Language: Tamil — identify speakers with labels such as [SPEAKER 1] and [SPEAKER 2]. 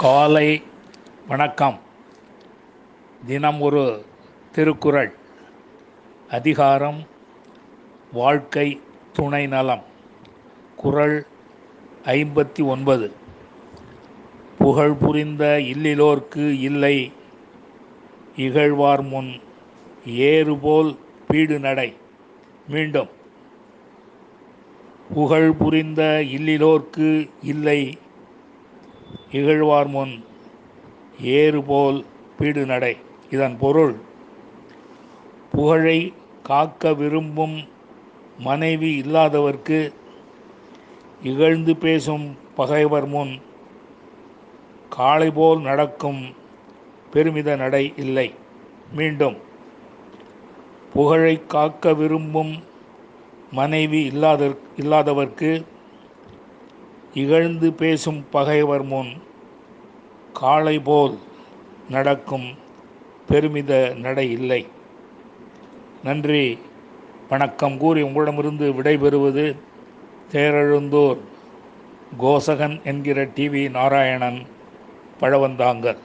[SPEAKER 1] காலை வணக்கம். தினம் ஒரு திருக்குறள். அதிகாரம் வாழ்க்கை துணை நலம். குறள் ஐம்பத்தி ஒன்பது. புகழ் புரிந்த இல்லிலோர்க்கு இல்லை. இகழ்வார் முன் ஏறுபோல் பீடு நடை. மீண்டும். புகழ் புரிந்த இல்லிலோர்க்கு இல்லை. இகழ்வார் முன் ஏறுபோல் பீடு நடை இதன் பொருள் புகழை காக்க விரும்பும் மனைவி இல்லாதவர்க்கு இகழ்ந்து பேசும் பகைவர் முன் காளை போல் நடக்கும் பெருமித நடை இல்லை. மீண்டும் புகழை காக்க விரும்பும் மனைவி இல்லாத இல்லாதவர்க்கு இகழ்ந்து பேசும் பகைவர் முன் காளை போல் நடக்கும் பெருமித நடை இல்லை. நன்றி. வணக்கம் கூறி உங்களிடமிருந்து விடைபெறுவது தேரெழுந்தூர் கோசகன் என்கிற டிவி நாராயணன் பழவந்தாங்கர்.